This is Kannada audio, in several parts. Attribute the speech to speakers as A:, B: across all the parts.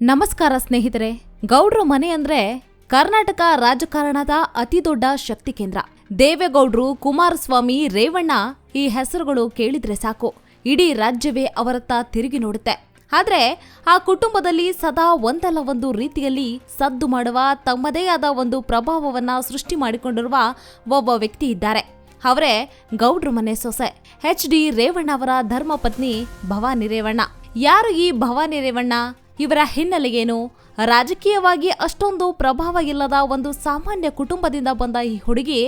A: ನಮಸ್ಕಾರ ಸ್ನೇಹಿತರೆ, ಗೌಡ್ರ ಮನೆ ಅಂದ್ರೆ ಕರ್ನಾಟಕ ರಾಜಕಾರಣದ ಅತಿದೊಡ್ಡ ಶಕ್ತಿ ಕೇಂದ್ರ. ದೇವೇಗೌಡ್ರು, ಕುಮಾರಸ್ವಾಮಿ, ರೇವಣ್ಣ ಈ ಹೆಸರುಗಳು ಕೇಳಿದ್ರೆ ಸಾಕು. ಇಡೀ ರಾಜ್ಯವೇ ಅವರತ್ತ ತಿರುಗಿ ನೋಡುತ್ತೆ. ಆದ್ರೆ ಆ ಕುಟುಂಬದಲ್ಲಿ ಸದಾ ಒಂದಲ್ಲ ಒಂದು ರೀತಿಯಲ್ಲಿ ಸದ್ದು ಮಾಡುವ, ತಮ್ಮದೇ ಆದ ಒಂದು ಪ್ರಭಾವವನ್ನ ಸೃಷ್ಟಿ ಮಾಡಿಕೊಂಡಿರುವ ಒಬ್ಬ ವ್ಯಕ್ತಿ ಇದ್ದಾರೆ. ಅವರೇ ಗೌಡ್ರ ಮನೆ ಸೊಸೆ. ಎಚ್ ಡಿ ರೇವಣ್ಣ ಅವರ ಧರ್ಮಪತ್ನಿ ಭವಾನಿ ರೇವಣ್ಣ. ಯಾರು ಈ ಭವಾನಿ ರೇವಣ್ಣ? ಇವರ ಹಿನ್ನೆಲೆಯೇನು ರಾಜಕೀಯವಾಗಿ ಅಷ್ಟೊಂದು ಪ್ರಭಾವ ಇಲ್ಲದ ಒಂದು ಸಾಮಾನ್ಯ ಕುಟುಂಬದಿಂದ ಬಂದ ಈ ಹುಡುಗಿ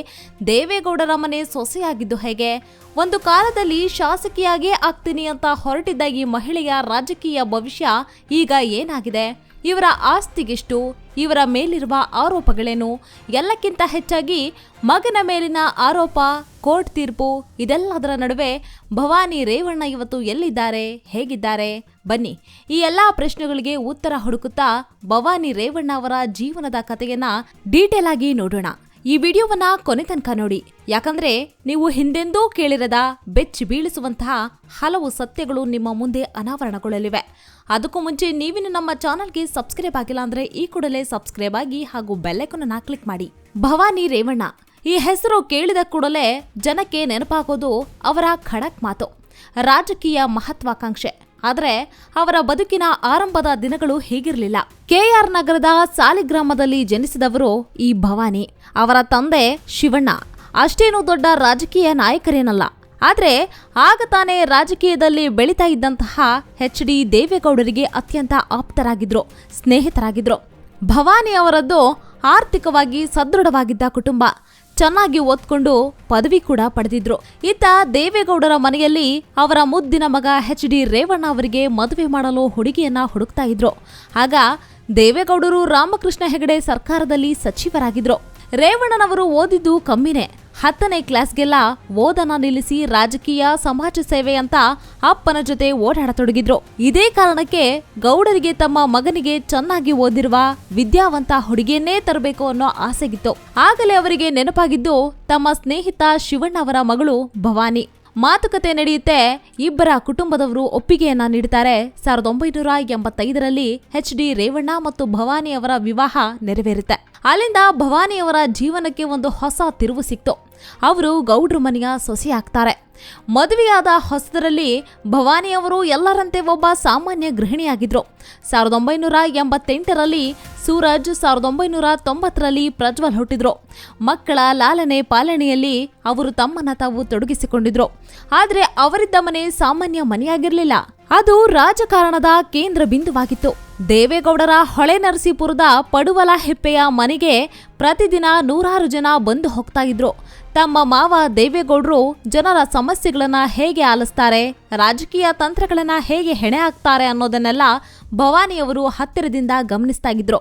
A: ದೇವೇಗೌಡರ ಮನೆ ಸೊಸೆಯಾಗಿದ್ದು ಹೇಗೆ? ಒಂದು ಕಾಲದಲ್ಲಿ ಶಾಸಕಿಯಾಗೇ ಆಗ್ತೀನಿ ಅಂತ ಹೊರಟಿದ್ದ ಈ ಮಹಿಳೆಯ ರಾಜಕೀಯ ಭವಿಷ್ಯ ಈಗ ಏನಾಗಿದೆ? ಇವರ ಆಸ್ತಿಗೆಷ್ಟು, ಇವರ ಮೇಲಿರುವ ಆರೋಪಗಳೇನು? ಎಲ್ಲಕ್ಕಿಂತ ಹೆಚ್ಚಾಗಿ ಮಗನ ಮೇಲಿನ ಆರೋಪ, ಕೋರ್ಟ್ ತೀರ್ಪು, ಇದೆಲ್ಲದರ ನಡುವೆ ಭವಾನಿ ರೇವಣ್ಣ ಇವತ್ತು ಎಲ್ಲಿದ್ದಾರೆ? ಹೇಗಿದ್ದಾರೆ? ಬನ್ನಿ, ಈ ಎಲ್ಲ ಪ್ರಶ್ನೆಗಳಿಗೆ ಉತ್ತರ ಹುಡುಕುತ್ತಾ ಭವಾನಿ ರೇವಣ್ಣ ಅವರ ಜೀವನದ ಕಥೆಯನ್ನ ಡೀಟೇಲ್ ಆಗಿ ನೋಡೋಣ. ಈ ವಿಡಿಯೋವನ್ನ ಕೊನೆ ತನಕ ನೋಡಿ. ಯಾಕಂದ್ರೆ ನೀವು ಹಿಂದೆಂದೂ ಕೇಳಿರದ ಬೆಚ್ಚಿ ಬೀಳಿಸುವಂತಹ ಹಲವು ಸತ್ಯಗಳು ನಿಮ್ಮ ಮುಂದೆ ಅನಾವರಣಗೊಳ್ಳಲಿವೆ. ಅದಕ್ಕೂ ಮುಂಚೆ ನೀವಿನ್ನು ನಮ್ಮ ಚಾನಲ್ಗೆ ಸಬ್ಸ್ಕ್ರೈಬ್ ಆಗಿಲ್ಲ ಅಂದ್ರೆ ಈ ಕೂಡಲೇ ಸಬ್ಸ್ಕ್ರೈಬ್ ಆಗಿ ಹಾಗೂ ಬೆಲ್ಲೈಕನ್ನ ಕ್ಲಿಕ್ ಮಾಡಿ. ಭವಾನಿ ರೇವಣ್ಣ, ಈ ಹೆಸರು ಕೇಳಿದ ಕೂಡಲೇ ಜನಕ್ಕೆ ನೆನಪಾಗೋದು ಅವರ ಖಡಕ್ ಮಾತು. ರಾಜಕೀಯ ಮಹತ್ವಾಕಾಂಕ್ಷೆ. ಆದರೆ ಅವರ ಬದುಕಿನ ಆರಂಭದ ದಿನಗಳು ಹೀಗಿರಲಿಲ್ಲ. ಕೆಆರ್ ನಗರದ ಸಾಲಿಗ್ರಾಮದಲ್ಲಿ ಜನಿಸಿದವರು ಈ ಭವಾನಿ. ಅವರ ತಂದೆ ಶಿವಣ್ಣ. ಅಷ್ಟೇನು ದೊಡ್ಡ ರಾಜಕೀಯ ನಾಯಕರೇನಲ್ಲ. ಆದರೆ ಆಗ ತಾನೇ ರಾಜಕೀಯದಲ್ಲಿ ಬೆಳೀತಾ ಇದ್ದಂತಹ ಎಚ್ ಡಿ ದೇವೇಗೌಡರಿಗೆ ಅತ್ಯಂತ ಆಪ್ತರಾಗಿದ್ರು, ಸ್ನೇಹಿತರಾಗಿದ್ರು. ಭವಾನಿ ಅವರದ್ದು ಆರ್ಥಿಕವಾಗಿ ಸದೃಢವಾಗಿದ್ದ ಕುಟುಂಬ. ಚೆನ್ನಾಗಿ ಓದ್ಕೊಂಡು ಪದವಿ ಕೂಡ ಪಡೆದಿದ್ರು. ಇತ್ತ ದೇವೇಗೌಡರ ಮನೆಯಲ್ಲಿ ಅವರ ಮುದ್ದಿನ ಮಗ ಎಚ್ ಡಿ ರೇವಣ್ಣ ಅವರಿಗೆ ಮದುವೆ ಮಾಡಲು ಹುಡುಗಿಯನ್ನ ಹುಡುಕ್ತಾ ಇದ್ರು. ಆಗ ದೇವೇಗೌಡರು ರಾಮಕೃಷ್ಣ ಹೆಗಡೆ ಸರ್ಕಾರದಲ್ಲಿ ಸಚಿವರಾಗಿದ್ರು. ರೇವಣ್ಣನವರು ಓದಿದ್ದು ಕಮ್ಮಿನೇ. ಹತ್ತನೇ ಕ್ಲಾಸ್ಗೆಲ್ಲ ಓದನ ನಿಲ್ಲಿಸಿ ರಾಜಕೀಯ, ಸಮಾಜ ಸೇವೆ ಅಂತ ಅಪ್ಪನ ಜೊತೆ ಓಡಾಡತೊಡಗಿದ್ರು. ಇದೇ ಕಾರಣಕ್ಕೆ ಗೌಡರಿಗೆ ತಮ್ಮ ಮಗನಿಗೆ ಚೆನ್ನಾಗಿ ಓದಿರುವ ವಿದ್ಯಾವಂತ ಹುಡುಗಿಯನ್ನೇ ತರಬೇಕು ಅನ್ನೋ ಆಸೆಗಿತ್ತು ಆಗಲೇ ಅವರಿಗೆ ನೆನಪಾಗಿದ್ದು ತಮ್ಮ ಸ್ನೇಹಿತ ಶಿವಣ್ಣ ಅವರ ಮಗಳು ಭವಾನಿ. ಮಾತುಕತೆ ನಡೆಯುತ್ತೆ, ಇಬ್ಬರ ಕುಟುಂಬದವರು ಒಪ್ಪಿಗೆಯನ್ನ ನೀಡುತ್ತಾರೆ. ಸಾವಿರದ ಒಂಬೈನೂರ ಎಂಬತ್ತೈದರಲ್ಲಿ ಎಚ್ ಡಿ ರೇವಣ್ಣ ಮತ್ತು ಭವಾನಿ ಅವರ ವಿವಾಹ ನೆರವೇರುತ್ತೆ. ಅಲ್ಲಿಂದ ಭವಾನಿಯವರ ಜೀವನಕ್ಕೆ ಒಂದು ಹೊಸ ತಿರುವು ಸಿಕ್ತು. ಅವರು ಗೌಡ್ರ ಮನೆಯ ಸೊಸೆ ಆಗ್ತಾರೆ ಮದುವೆಯಾದ ಹೊಸದರಲ್ಲಿ ಭವಾನಿಯವರು ಎಲ್ಲರಂತೆ ಒಬ್ಬ ಸಾಮಾನ್ಯ ಗೃಹಿಣಿಯಾಗಿದ್ರು. ಸಾವಿರದ ಒಂಬೈನೂರ ಎಂಬತ್ತೆಂಟರಲ್ಲಿ ಸೂರಜ್ ಸಾವಿರದ ಒಂಬೈನೂರ ತೊಂಬತ್ತರಲ್ಲಿ ಪ್ರಜ್ವಲ್ ಹುಟ್ಟಿದ್ರು. ಮಕ್ಕಳ ಲಾಲನೆ ಪಾಲನೆಯಲ್ಲಿ ಅವರು ತಮ್ಮನ್ನ ತಾವು ತೊಡಗಿಸಿಕೊಂಡಿದ್ರು. ಆದರೆ ಅವರಿದ್ದ ಮನೆ ಸಾಮಾನ್ಯ ಮನೆಯಾಗಿರಲಿಲ್ಲ. ಅದು ರಾಜಕಾರಣದ ಕೇಂದ್ರ ಬಿಂದುವಾಗಿತ್ತು. ದೇವೇಗೌಡರ ಹೊಳೆ ನರಸೀಪುರದ ಪಡುವಲ ಹೆಪ್ಪೆಯ ಮನೆಗೆ ಪ್ರತಿದಿನ ನೂರಾರು ಜನ ಬಂದು ಹೋಗ್ತಾ ಇದ್ರು. ತಮ್ಮ ಮಾವ ದೇವೇಗೌಡರು ಜನರ ಸಮಸ್ಯೆಗಳನ್ನ ಹೇಗೆ ಆಲಿಸ್ತಾರೆ, ರಾಜಕೀಯ ತಂತ್ರಗಳನ್ನ ಹೇಗೆ ಹೆಣೆ ಹಾಕ್ತಾರೆ ಅನ್ನೋದನ್ನೆಲ್ಲ ಭವಾನಿಯವರು ಹತ್ತಿರದಿಂದ ಗಮನಿಸ್ತಾ ಇದ್ರು.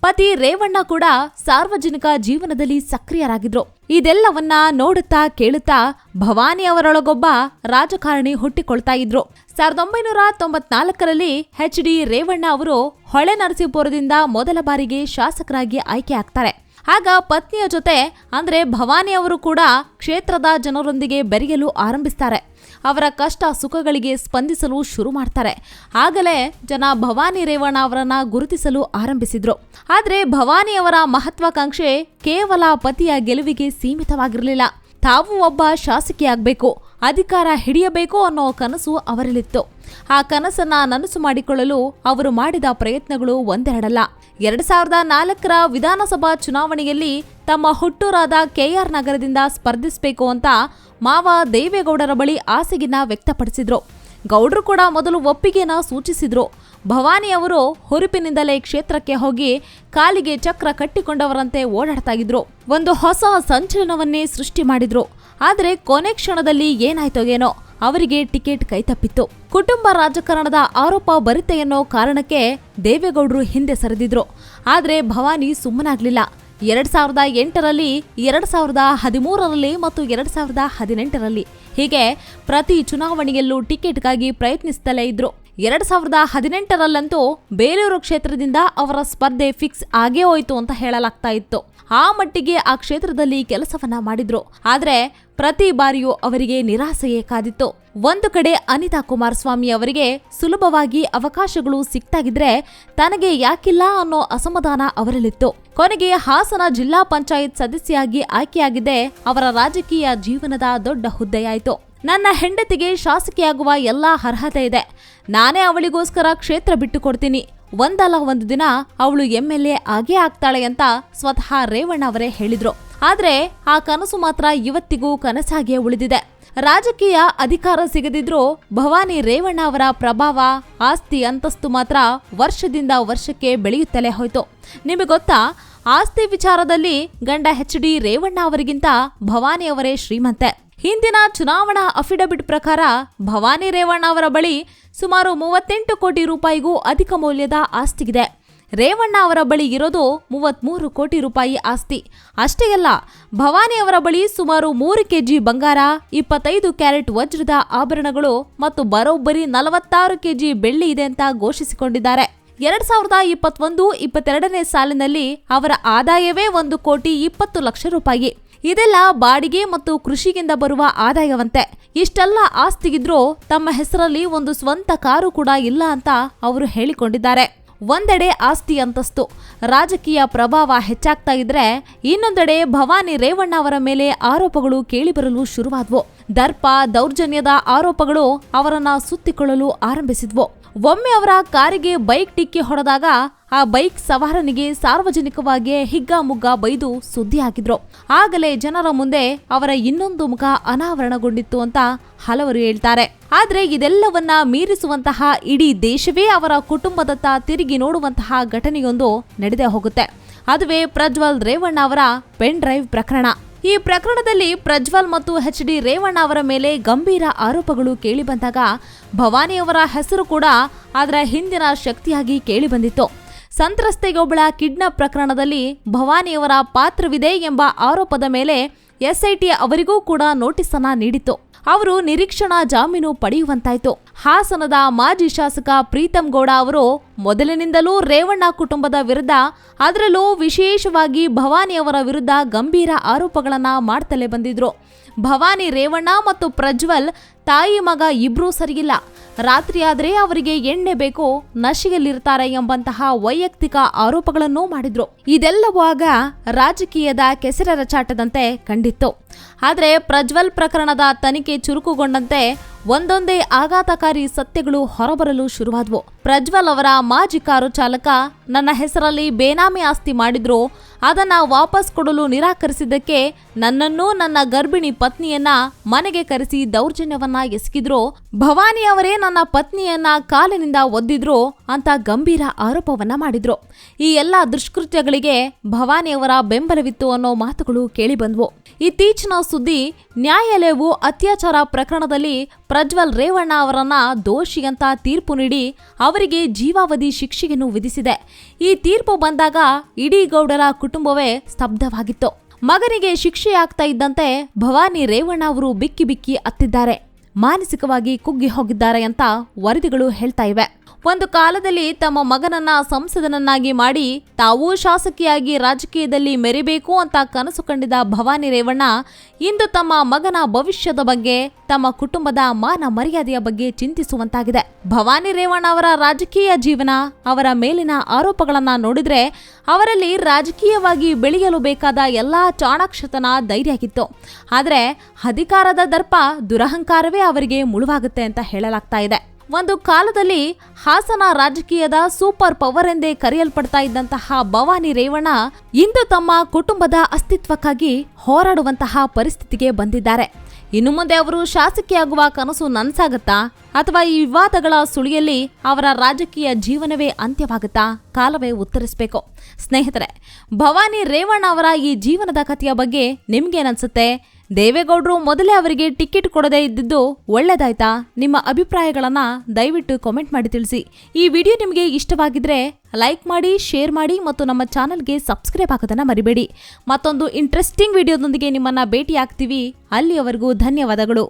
A: ಪತಿ ರೇವಣ್ಣ ಕೂಡ ಸಾರ್ವಜನಿಕ ಜೀವನದಲ್ಲಿ ಸಕ್ರಿಯರಾಗಿದ್ರು. ಇದೆಲ್ಲವನ್ನ ನೋಡುತ್ತಾ ಕೇಳುತ್ತಾ ಭವಾನಿ ಅವರೊಳಗೊಬ್ಬ ರಾಜಕಾರಣಿ ಹುಟ್ಟಿಕೊಳ್ತಾ ಇದ್ರು. ಸಾವಿರದ ಒಂಬೈನೂರ ತೊಂಬತ್ನಾಲ್ಕರಲ್ಲಿ ಎಚ್ ಡಿ ರೇವಣ್ಣ ಅವರು ಹೊಳೆ ನರಸೀಪುರದಿಂದ ಮೊದಲ ಬಾರಿಗೆ ಶಾಸಕರಾಗಿ ಆಯ್ಕೆ ಆಗ್ತಾರೆ. ಆಗ ಪತ್ನಿಯ ಜೊತೆ, ಅಂದ್ರೆ ಭವಾನಿ ಅವರು ಕೂಡ ಕ್ಷೇತ್ರದ ಜನರೊಂದಿಗೆ ಬೆರೆಯಲು ಆರಂಭಿಸ್ತಾರೆ. ಅವರ ಕಷ್ಟ ಸುಖಗಳಿಗೆ ಸ್ಪಂದಿಸಲು ಶುರು ಮಾಡ್ತಾರೆ. ಆಗಲೇ ಜನ ಭವಾನಿ ರೇವಣ್ಣ ಅವರನ್ನ ಗುರುತಿಸಲು ಆರಂಭಿಸಿದ್ರು. ಆದ್ರೆ ಭವಾನಿಯವರ ಮಹತ್ವಾಕಾಂಕ್ಷೆ ಕೇವಲ ಪತಿಯ ಗೆಲುವಿಗೆ ಸೀಮಿತವಾಗಿರಲಿಲ್ಲ. ತಾವು ಒಬ್ಬ ಶಾಸಕಿಯಾಗಬೇಕು. ಅಧಿಕಾರ ಹಿಡಿಯಬೇಕು ಅನ್ನೋ ಕನಸು ಅವರಲ್ಲಿತ್ತು. ಆ ಕನಸನ್ನ ನನಸು ಮಾಡಿಕೊಳ್ಳಲು ಅವರು ಮಾಡಿದ ಪ್ರಯತ್ನಗಳು ಒಂದೆರಡಲ್ಲ. ಎರಡ್ ಸಾವಿರದ ನಾಲ್ಕರ ವಿಧಾನಸಭಾ ಚುನಾವಣೆಯಲ್ಲಿ ತಮ್ಮ ಹುಟ್ಟೂರಾದ ಕೆಆರ್ ನಗರದಿಂದ ಸ್ಪರ್ಧಿಸಬೇಕು ಅಂತ ಮಾವ ದೇವೇಗೌಡರ ಬಳಿ ಆಸೆಗಿನ ವ್ಯಕ್ತಪಡಿಸಿದ್ರು. ಗೌಡ್ರು ಕೂಡ ಮೊದಲು ಒಪ್ಪಿಗೆನ ಸೂಚಿಸಿದ್ರು. ಭವಾನಿ ಅವರು ಹುರುಪಿನಿಂದಲೇ ಕ್ಷೇತ್ರಕ್ಕೆ ಹೋಗಿ ಕಾಲಿಗೆ ಚಕ್ರ ಕಟ್ಟಿಕೊಂಡವರಂತೆ ಓಡಾಡ್ತಾ ಇದ್ರು. ಒಂದು ಹೊಸ ಸಂಚಲನವನ್ನೇ ಸೃಷ್ಟಿ ಮಾಡಿದ್ರು. ಆದ್ರೆ ಕೊನೆ ಕ್ಷಣದಲ್ಲಿ ಏನಾಯ್ತೋ ಏನೋ, ಅವರಿಗೆ ಟಿಕೆಟ್ ಕೈತಪ್ಪಿತ್ತು. ಕುಟುಂಬ ರಾಜಕಾರಣದ ಆರೋಪ ಬರುತ್ತೆ ಎನ್ನೋ ಕಾರಣಕ್ಕೆ ದೇವೇಗೌಡರು ಹಿಂದೆ ಸರಿದಿದ್ರು. ಆದರೆ ಭವಾನಿ ಸುಮ್ಮನಾಗ್ಲಿಲ್ಲ. ಎರಡ್ ಸಾವಿರದ ಎಂಟರಲ್ಲಿ, ಎರಡ್ ಸಾವಿರದ ಹದಿಮೂರರಲ್ಲಿ ಮತ್ತು ಎರಡ್ ಸಾವಿರದ ಹದಿನೆಂಟರಲ್ಲಿ ಹೀಗೆ ಪ್ರತಿ ಚುನಾವಣೆಯಲ್ಲೂ ಟಿಕೆಟ್ಗಾಗಿ ಪ್ರಯತ್ನಿಸುತ್ತಲೇ ಇದ್ರು. ಎರಡ್ ಸಾವಿರದ ಹದಿನೆಂಟರಲ್ಲಂತೂ ಬೇಲೂರು ಕ್ಷೇತ್ರದಿಂದ ಅವರ ಸ್ಪರ್ಧೆ ಫಿಕ್ಸ್ ಆಗೇ ಹೋಯಿತು ಅಂತ ಹೇಳಲಾಗ್ತಾ ಇತ್ತು. ಆ ಮಟ್ಟಿಗೆ ಆ ಕ್ಷೇತ್ರದಲ್ಲಿ ಕೆಲಸವನ್ನ ಮಾಡಿದ್ರು. ಆದ್ರೆ ಪ್ರತಿ ಬಾರಿಯೂ ಅವರಿಗೆ ನಿರಾಸೆಯೇ ಕಾದಿತ್ತು. ಒಂದು ಕಡೆ ಅನಿತಾ ಕುಮಾರಸ್ವಾಮಿ ಅವರಿಗೆ ಸುಲಭವಾಗಿ ಅವಕಾಶಗಳು ಸಿಕ್ತಾಗಿದ್ರೆ ತನಗೆ ಯಾಕಿಲ್ಲ ಅನ್ನೋ ಅಸಮಾಧಾನ ಅವರಲ್ಲಿತ್ತು. ಕೊನೆಗೆ ಹಾಸನ ಜಿಲ್ಲಾ ಪಂಚಾಯತ್ ಸದಸ್ಯೆಯಾಗಿ ಆಯ್ಕೆಯಾಗಿದ್ದೆ ಅವರ ರಾಜಕೀಯ ಜೀವನದ ದೊಡ್ಡ ಹುದ್ದೆಯಾಯಿತು. ನನ್ನ ಹೆಂಡತಿಗೆ ಶಾಸಕಿಯಾಗುವ ಎಲ್ಲ ಅರ್ಹತೆ ಇದೆ. ನಾನೇ ಅವಳಿಗೋಸ್ಕರ ಕ್ಷೇತ್ರ ಬಿಟ್ಟು ಕೊಡ್ತೀನಿ ಒಂದಲ್ಲ ಒಂದು ದಿನ ಅವಳು ಎಂ ಎಲ್ ಎ ಆಗೇ ಆಗ್ತಾಳೆ ಅಂತ ಸ್ವತಃ ರೇವಣ್ಣ ಅವರೇ ಹೇಳಿದ್ರು. ಆದ್ರೆ ಆ ಕನಸು ಮಾತ್ರ ಇವತ್ತಿಗೂ ಕನಸಾಗಿಯೇ ಉಳಿದಿದೆ. ರಾಜಕೀಯ ಅಧಿಕಾರ ಸಿಗದಿದ್ರೂ ಭವಾನಿ ರೇವಣ್ಣ ಅವರ ಪ್ರಭಾವ, ಆಸ್ತಿ ಅಂತಸ್ತು ಮಾತ್ರ ವರ್ಷದಿಂದ ವರ್ಷಕ್ಕೆ ಬೆಳೆಯುತ್ತಲೇ ಹೋಯ್ತು. ನಿಮಗೆ ಗೊತ್ತಾ? ಆಸ್ತಿ ವಿಚಾರದಲ್ಲಿ ಗಂಡ ಎಚ್ ಡಿ ರೇವಣ್ಣ ಅವರಿಗಿಂತ ಭವಾನಿ ಅವರೇ ಶ್ರೀಮಂತೆ. ಹಿಂದಿನ ಚುನಾವಣಾ ಅಫಿಡವಿಟ್ ಪ್ರಕಾರ ಭವಾನಿ ರೇವಣ್ಣ ಅವರ ಬಳಿ ಸುಮಾರು ಮೂವತ್ತೆಂಟು ಕೋಟಿ ರೂಪಾಯಿಗೂ ಅಧಿಕ ಮೌಲ್ಯದ ಆಸ್ತಿಗಿದೆ. ರೇವಣ್ಣ ಅವರ ಬಳಿ ಇರೋದು ಮೂವತ್ಮೂರು ಕೋಟಿ ರೂಪಾಯಿ ಆಸ್ತಿ. ಅಷ್ಟೇ ಅಲ್ಲ, ಭವಾನಿ ಅವರ ಬಳಿ ಸುಮಾರು ಮೂರು ಕೆಜಿ ಬಂಗಾರ, ಇಪ್ಪತ್ತೈದು ಕ್ಯಾರೆಟ್ ವಜ್ರದ ಆಭರಣಗಳು ಮತ್ತು ಬರೋಬ್ಬರಿ ನಲವತ್ತಾರು ಕೆಜಿ ಬೆಳ್ಳಿ ಇದೆ ಅಂತ ಘೋಷಿಸಿಕೊಂಡಿದ್ದಾರೆ. ಎರಡ್ ಸಾವಿರದ ಇಪ್ಪತ್ತೊಂದು, ಇಪ್ಪತ್ತೆರಡನೇ ಸಾಲಿನಲ್ಲಿ ಅವರ ಆದಾಯವೇ ಒಂದು ಕೋಟಿ ಇಪ್ಪತ್ತು ಲಕ್ಷ ರೂಪಾಯಿ. ಇದೆಲ್ಲ ಬಾಡಿಗೆ ಮತ್ತು ಕೃಷಿಗಿಂದ ಬರುವ ಆದಾಯವಂತೆ. ಇಷ್ಟೆಲ್ಲ ಆಸ್ತಿಗಿದ್ರೂ ತಮ್ಮ ಹೆಸರಲ್ಲಿ ಒಂದು ಸ್ವಂತ ಕಾರು ಕೂಡ ಇಲ್ಲ ಅಂತ ಅವರು ಹೇಳಿಕೊಂಡಿದ್ದಾರೆ. ಒಂದೆಡೆ ಆಸ್ತಿ ಅಂತಸ್ತು. ರಾಜಕೀಯ ಪ್ರಭಾವ ಹೆಚ್ಚಾಗ್ತಾ ಇದ್ರೆ ಇನ್ನೊಂದೆಡೆ ಭವಾನಿ ರೇವಣ್ಣ ಅವರ ಮೇಲೆ ಆರೋಪಗಳು ಕೇಳಿಬರಲು ಶುರುವಾದ್ವು. ದರ್ಪ, ದೌರ್ಜನ್ಯದ ಆರೋಪಗಳು ಅವರನ್ನ ಸುತ್ತಿಕೊಳ್ಳಲು ಆರಂಭಿಸಿದ್ವು. ಒಮ್ಮೆ ಅವರ ಕಾರಿಗೆ ಬೈಕ್ ಡಿಕ್ಕಿ ಹೊಡೆದಾಗ ಆ ಬೈಕ್ ಸವಾರನಿಗೆ ಸಾರ್ವಜನಿಕವಾಗಿ ಹಿಗ್ಗಾಮುಗ್ಗ ಬೈದು ಸುದ್ದಿ ಹಾಕಿದ್ರು ಆಗಲೇ ಜನರ ಮುಂದೆ ಅವರ ಇನ್ನೊಂದು ಮುಖ ಅನಾವರಣಗೊಂಡಿತ್ತು ಅಂತ ಹಲವರು ಹೇಳ್ತಾರೆ. ಆದರೆ ಇದೆಲ್ಲವನ್ನ ಮೀರಿಸುವಂತಹ ಇಡೀ ದೇಶವೇ ಅವರ ಕುಟುಂಬದತ್ತ ತಿರುಗಿ ನೋಡುವಂತಹ ಘಟನೆಯೊಂದು ನಡೆದೇ ಹೋಗುತ್ತೆ. ಅದುವೇ ಪ್ರಜ್ವಲ್ ರೇವಣ್ಣ ಅವರ ಪೆನ್ ಡ್ರೈವ್ ಪ್ರಕರಣ. ಈ ಪ್ರಕರಣದಲ್ಲಿ ಪ್ರಜ್ವಲ್ ಮತ್ತು ಎಚ್ ಡಿ ರೇವಣ್ಣ ಅವರ ಮೇಲೆ ಗಂಭೀರ ಆರೋಪಗಳು ಕೇಳಿಬಂದಾಗ ಭವಾನಿಯವರ ಹೆಸರು ಕೂಡ ಅದರ ಹಿಂದಿನ ಶಕ್ತಿಯಾಗಿ ಕೇಳಿಬಂದಿತ್ತು ಸಂತ್ರಸ್ತೆಗೊಬ್ಬಳ ಕಿಡ್ನಾಪ್ ಪ್ರಕರಣದಲ್ಲಿ ಭವಾನಿಯವರ ಪಾತ್ರವಿದೆ ಎಂಬ ಆರೋಪದ ಮೇಲೆ ಎಸ್ಐಟಿ ಅವರಿಗೂ ಕೂಡ ನೋಟಿಸ್ ಅನ್ನ ನೀಡಿತ್ತು. ಅವರು ನಿರೀಕ್ಷಣಾ ಜಾಮೀನು ಪಡೆಯುವಂತಾಯ್ತು. ಹಾಸನದ ಮಾಜಿ ಶಾಸಕ ಪ್ರೀತಂ ಗೌಡ ಅವರು ಮೊದಲಿನಿಂದಲೂ ರೇವಣ್ಣ ಕುಟುಂಬದ ವಿರುದ್ಧ, ಅದರಲ್ಲೂ ವಿಶೇಷವಾಗಿ ಭವಾನಿ ಅವರ ವಿರುದ್ಧ ಗಂಭೀರ ಆರೋಪಗಳನ್ನು ಮಾಡ್ತಲೇ ಬಂದಿದ್ರು. ಭವಾನಿ ರೇವಣ್ಣ ಮತ್ತು ಪ್ರಜ್ವಲ್ ತಾಯಿ ಮಗ ಇಬ್ಬರೂ ಸರಿಯಿಲ್ಲ. ರಾತ್ರಿಯಾದರೆ ಅವರಿಗೆ ಎಣ್ಣೆ ಬೇಕು, ನಶೆಯಲ್ಲಿರ್ತಾರೆ ಎಂಬಂತಹ ವೈಯಕ್ತಿಕ ಆರೋಪಗಳನ್ನು ಮಾಡಿದ್ರು. ಇದೆಲ್ಲವಾಗ ರಾಜಕೀಯದ ಕೆಸರ ಚಾಟದಂತೆ ಕಂಡಿತ್ತು. ಆದರೆ ಪ್ರಜ್ವಲ್ ಪ್ರಕರಣದ ತನಿಖೆ ಚುರುಕುಗೊಂಡಂತೆ ಒಂದೊಂದೇ ಆಘಾತಕಾರಿ ಸತ್ಯಗಳು ಹೊರಬರಲು ಶುರುವಾದವು. ಪ್ರಜ್ವಲ್ ಅವರ ಮಾಜಿ ಕಾರು ಚಾಲಕ ನನ್ನ ಹೆಸರಲ್ಲಿ ಬೇನಾಮಿ ಆಸ್ತಿ ಮಾಡಿದ್ರು. ಅದನ್ನ ವಾಪಸ್ ಕೊಡಲು ನಿರಾಕರಿಸಿದ್ದಕ್ಕೆ ನನ್ನನ್ನೂ ನನ್ನ ಗರ್ಭಿಣಿ ಪತ್ನಿಯನ್ನ ಮನೆಗೆ ಕರೆಸಿ ದೌರ್ಜನ್ಯವನ್ನ ಎಸಗಿದ್ರು. ಭವಾನಿ ಅವರೇ ನನ್ನ ಪತ್ನಿಯನ್ನ ಕಾಲಿನಿಂದ ಒದ್ದಿದ್ರು ಅಂತ ಗಂಭೀರ ಆರೋಪವನ್ನ ಮಾಡಿದ್ರು. ಈ ಎಲ್ಲ ದುಷ್ಕೃತ್ಯಗಳಿಗೆ ಭವಾನಿಯವರ ಬೆಂಬಲವಿತ್ತು ಅನ್ನೋ ಮಾತುಗಳು ಕೇಳಿಬಂದ್ವು ಇತ್ತೀಚಿನ ಸುದ್ದಿ, ನ್ಯಾಯಾಲಯವು ಅತ್ಯಾಚಾರ ಪ್ರಕರಣದಲ್ಲಿ ಪ್ರಜ್ವಲ್ ರೇವಣ್ಣ ಅವರನ್ನ ದೋಷಿ ಅಂತ ತೀರ್ಪು ನೀಡಿ ಅವರಿಗೆ ಜೀವಾವಧಿ ಶಿಕ್ಷೆಯನ್ನು ವಿಧಿಸಿದೆ. ಈ ತೀರ್ಪು ಬಂದಾಗ ಇಡೀ ಗೌಡರ ಕುಟುಂಬವೇ ಸ್ತಬ್ಧವಾಗಿತ್ತು. ಮಗನಿಗೆ ಶಿಕ್ಷೆಯಾಗ್ತಾ ಇದ್ದಂತೆ ಭವಾನಿ ರೇವಣ್ಣ ಅವರು ಬಿಕ್ಕಿ ಬಿಕ್ಕಿ ಅತ್ತಿದ್ದಾರೆ. ಮಾನಸಿಕವಾಗಿ ಕುಗ್ಗಿ ಹೋಗಿದ್ದಾರೆ ಅಂತ ವರದಿಗಳು ಹೇಳ್ತಾ ಇವೆ. ಒಂದು ಕಾಲದಲ್ಲಿ ತಮ್ಮ ಮಗನನ್ನ ಸಂಸದನನ್ನಾಗಿ ಮಾಡಿ ತಾವೂ ಶಾಸಕಿಯಾಗಿ ರಾಜಕೀಯದಲ್ಲಿ ಮೆರಿಬೇಕು ಅಂತ ಕನಸು ಕಂಡಿದ್ದ ಭವಾನಿ ರೇವಣ್ಣ ಇಂದು ತಮ್ಮ ಮಗನ ಭವಿಷ್ಯದ ಬಗ್ಗೆ, ತಮ್ಮ ಕುಟುಂಬದ ಮಾನ ಮರ್ಯಾದೆಯ ಬಗ್ಗೆ ಚಿಂತಿಸುವಂತಾಗಿದೆ. ಭವಾನಿ ರೇವಣ್ಣ ಅವರ ರಾಜಕೀಯ ಜೀವನ, ಅವರ ಮೇಲಿನ ಆರೋಪಗಳನ್ನ ನೋಡಿದ್ರೆ ಅವರಲ್ಲಿ ರಾಜಕೀಯವಾಗಿ ಬೆಳೆಯಲು ಬೇಕಾದ ಎಲ್ಲಾ ಚಾಣಾಕ್ಷತನ ಧೈರ್ಯ ಇತ್ತು ಆದರೆ ಅಧಿಕಾರದ ದರ್ಪ ದುರಹಂಕಾರವೇ ಅವರಿಗೆ ಮುಳುವಾಗುತ್ತೆ ಅಂತ ಹೇಳಲಾಗ್ತಾ ಇದೆ. ಒಂದು ಕಾಲದಲ್ಲಿ ಹಾಸನ ರಾಜಕೀಯದ ಸೂಪರ್ ಪವರ್ ಎಂದೇ ಕರೆಯಲ್ಪಡ್ತಾ ಇದ್ದಂತಹ ಭವಾನಿ ರೇವಣ್ಣ ಇಂದು ತಮ್ಮ ಕುಟುಂಬದ ಅಸ್ತಿತ್ವಕ್ಕಾಗಿ ಹೋರಾಡುವಂತಹ ಪರಿಸ್ಥಿತಿಗೆ ಬಂದಿದ್ದಾರೆ. ಇನ್ನು ಮುಂದೆ ಅವರು ಶಾಸಕಿಯಾಗುವ ಕನಸು ನನಸಾಗುತ್ತಾ, ಅಥವಾ ಈ ವಿವಾದಗಳ ಸುಳಿಯಲ್ಲಿ ಅವರ ರಾಜಕೀಯ ಜೀವನವೇ ಅಂತ್ಯವಾಗುತ್ತಾ, ಕಾಲವೇ ಉತ್ತರಿಸಬೇಕು. ಸ್ನೇಹಿತರೆ, ಭವಾನಿ ರೇವಣ್ಣ ಅವರ ಈ ಜೀವನದ ಕಥೆಯ ಬಗ್ಗೆ ನಿಮ್ಗೇನನ್ಸುತ್ತೆ ದೇವೇಗೌಡರು ಮೊದಲೇ ಅವರಿಗೆ ಟಿಕೆಟ್ ಕೊಡದೇ ಇದ್ದಿದ್ದು ಒಳ್ಳೇದಾಯ್ತಾ? ನಿಮ್ಮ ಅಭಿಪ್ರಾಯಗಳನ್ನ ದಯವಿಟ್ಟು ಕಾಮೆಂಟ್ ಮಾಡಿ ತಿಳಿಸಿ. ಈ ವಿಡಿಯೋ ನಿಮಗೆ ಇಷ್ಟವಾಗಿದ್ರೆ ಲೈಕ್ ಮಾಡಿ ಶೇರ್ ಮಾಡಿ ಮತ್ತು ನಮ್ಮ ಚಾನಲ್ಗೆ ಸಬ್ಸ್ಕ್ರೈಬ್ ಆಗೋದನ್ನ ಮರಿಬೇಡಿ. ಮತ್ತೊಂದು ಇಂಟ್ರೆಸ್ಟಿಂಗ್ ವಿಡಿಯೋದೊಂದಿಗೆ ನಿಮ್ಮನ್ನ ಭೇಟಿ ಆಗ್ತೀವಿ ಅಲ್ಲಿಯವರೆಗೂ ಧನ್ಯವಾದಗಳು.